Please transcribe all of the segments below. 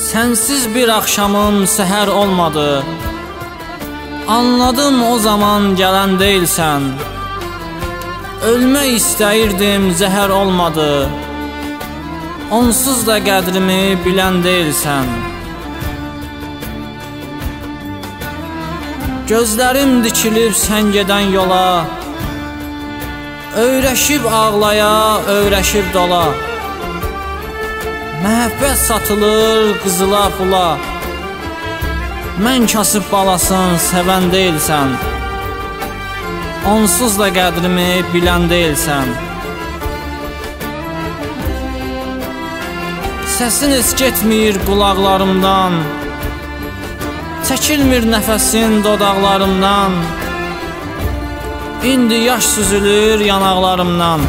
Sensiz bir axşamım səhər olmadı. Anladım o zaman gələn deyilsən. Ölmək istəyirdim, zəhər olmadı. Onsuz da qədrimi bilən deyilsən. Gözlərim dikilib sən gedən yola. Öyrəşib ağlaya, öyrəşib dola. Məhəbbət satılır qızıla pula. Mən kasıb balasın, sevən deyilsən. Onsuz da qədrimi bilən deyilsən. Səsin heç getmir qulaqlarımdan. Çəkilmir nəfəsin dodaqlarımdan. İndi yaş süzülür yanaqlarımdan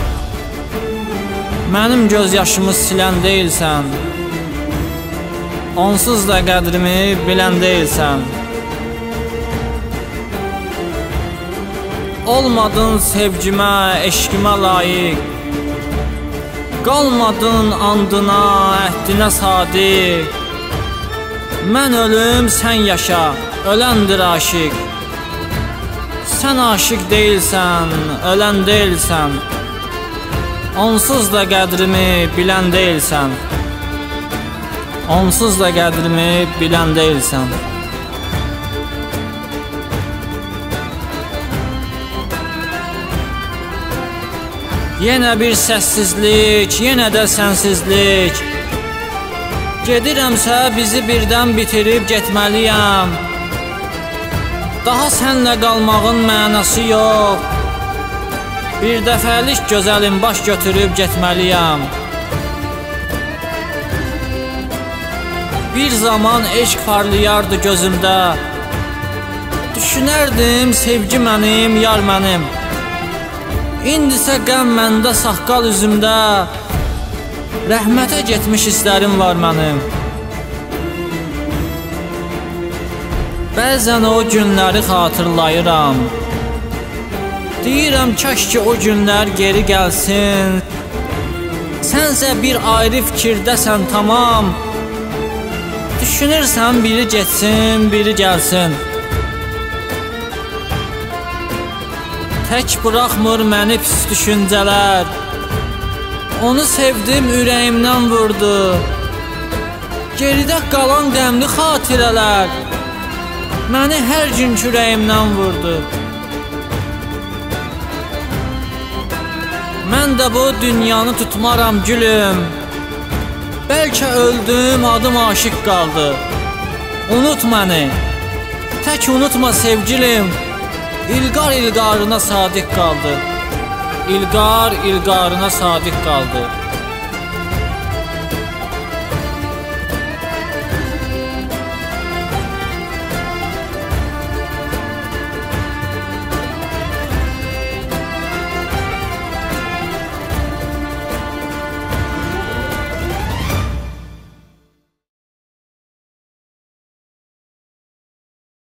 Mənim göz yaşımı silən deyilsən. Onsuz da qədrimi bilən deyilsən. Olmadın sevgimə, eşqimə layiq. Qalmadın andına, əhdinə sadiq. Mən ölüm, sən yaşa, öləndir aşiq. Sən aşiq deyilsən, ölən deyilsən. Onsuz da qədrimi bilən deyilsən. Onsuz da qədrimi bilən deyilsən. Yenə bir səssizlik, yenə də sənsizlik. Gedirəmsə bizi birdən bitirib getməliyəm. Daha sənlə qalmağın mənası yox. Bir dəfəlik gözəlim baş götürüb getməliyəm. Bir zaman eşq parlayardı gözümdə. Düşünərdim sevgi mənim, yar mənim. İndisə qəm məndə, saqqal üzümdə. Rəhmətə getmiş hisslərim var mənim. Bəzən o günləri xatırlayıram. Deyirəm kaş ki o günlər geri gəlsin. Sənsə bir ayrı fikirdəsən tamam. Düşünürsən biri getsin, biri gəlsin. Tək buraxmır məni pis düşüncələr. Onu sevdim, ürəyimdən vurdu. Geridə qalan qəmli xatirələr məni hər gün ürəyimdən vurdu. Mən də bu dünyanı tutmaram gülüm. Bəlkə öldüm, adım aşiq qaldı. Unut məni. Tək unutma sevgilim. İlqar ilqarına sadiq qaldı. İlqar ilqarına sadiq qaldı.